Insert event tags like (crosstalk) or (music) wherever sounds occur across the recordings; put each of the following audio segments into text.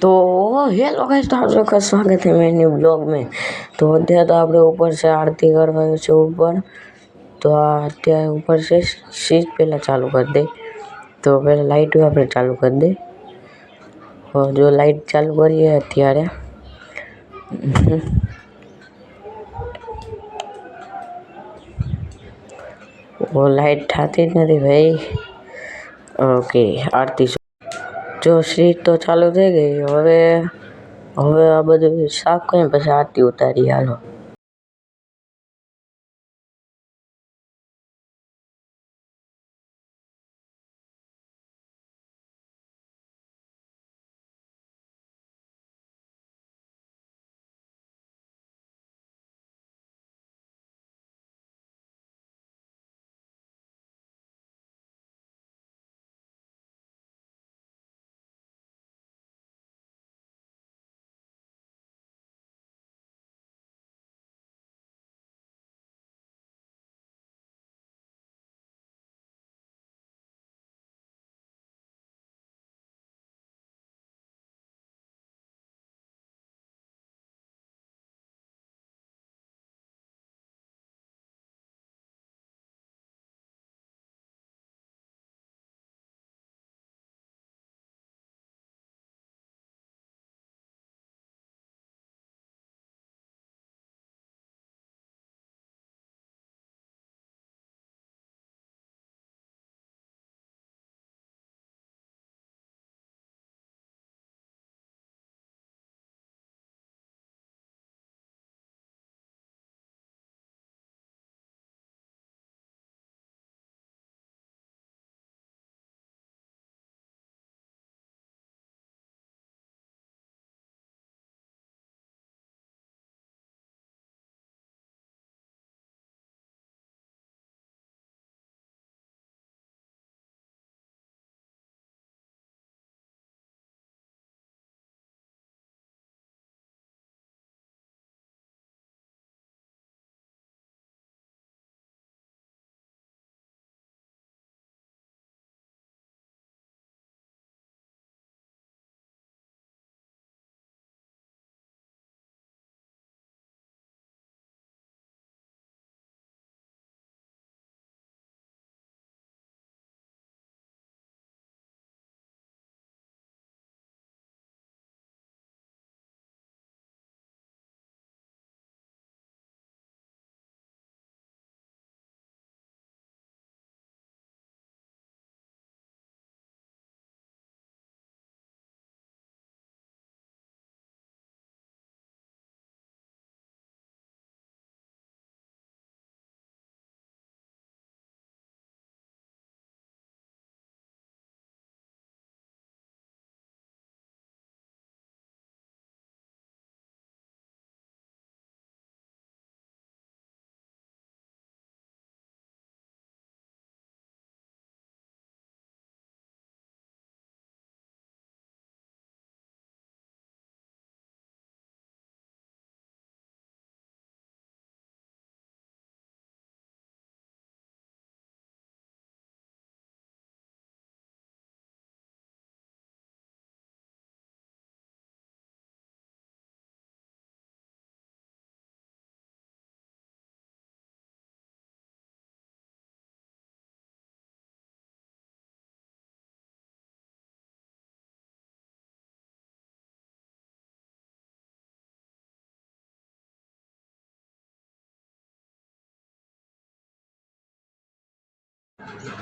तो hello guys आप सबका का स्वागत है मेरे न्यू ब्लॉग में। तो अत्यारे तो आप ऊपर से आरती करवा ऊपर। तो अत्यार ऊपर से स्विच पहले चालू कर दे। तो पहले लाइट भी आप चालू कर दे। और जो लाइट चालू करिए अत्यारे (laughs) वो लाइट ठाती नहीं भाई। ओके आरती જો સ્વીચ તો ચાલુ થઈ ગઈ, હવે હવે આ બધું સાફ કરીને પછી આરતી ઉતારી હાલો.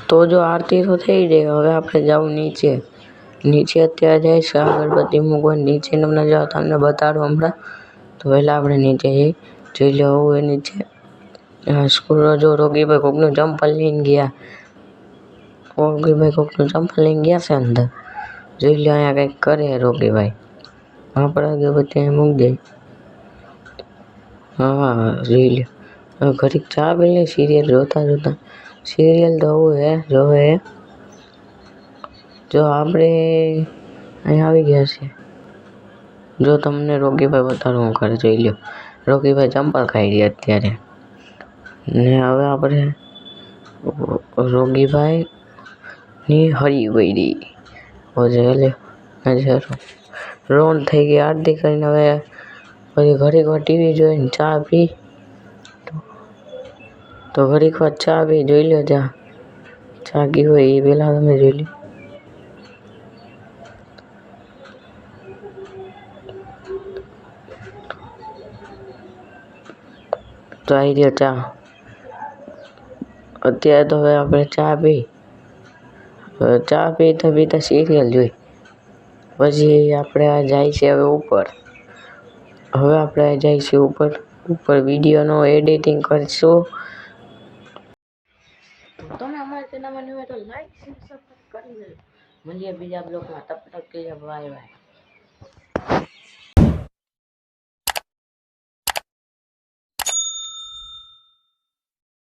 તો જો આરતી તો થઈ ગઈ હવે આપણે જવું નીચે નીચે અત્યારે જઈશ અગરબત્તી મૂકવા નીચે તમને જાઓ તમને બતાડું હમણાં તો પહેલાં આપણે નીચે જઈ જોઈ લો એ નીચે સ્કૂલ જો રોગીભાઈ કોકનું ચંપલ લઈને ગયા રોગીભાઈ કોકનું ચંપલ લઈને ગયા છે અંદર જોઈ લો અહીંયા કંઈક કરે રોગીભાઈ આપણે અગરબત્તી મૂકી દઈ હા જોઈ લો ઘડીક ચા પી લે સિરિયલ જોતા જોતા સિરિયલ તો આવું હે, જોવે જો આપણે અહીં આવી ગયા છે જો તમને રોગીભાઈ બતાડું, હું ઘરે જોઈ લો રોગીભાઈ ચંપલ ખાઈ રહ્યા અત્યારે. ને હવે આપણે રોગીભાઈ ની હરી વૈરી ઓ જે લે નજર રોન થઈ ગઈ, આરતી કરીને હવે પછી ઘડીક વાર ટીવી જોઈને ચા પી. તો ઘડીક વાર ચા પી જોઈ લો ચા કી હોય એ પહેલાં તમે જોઈ લો તો આવી ગયો ચા. અત્યારે તો હવે આપણે ચા પી. ચા પીતા પીતા સિરિયલ જોઈ. પછી આપણે આ જાય છે હવે ઉપર. હવે આપણે જાય છે ઉપર. ઉપર વિડીયોનો એડિટિંગ કરીશું તમે અમારા સબસ્ક્રાઈબ કરી દેજો મળીએ બીજા બ્લોકમાં તબ તક કે બાય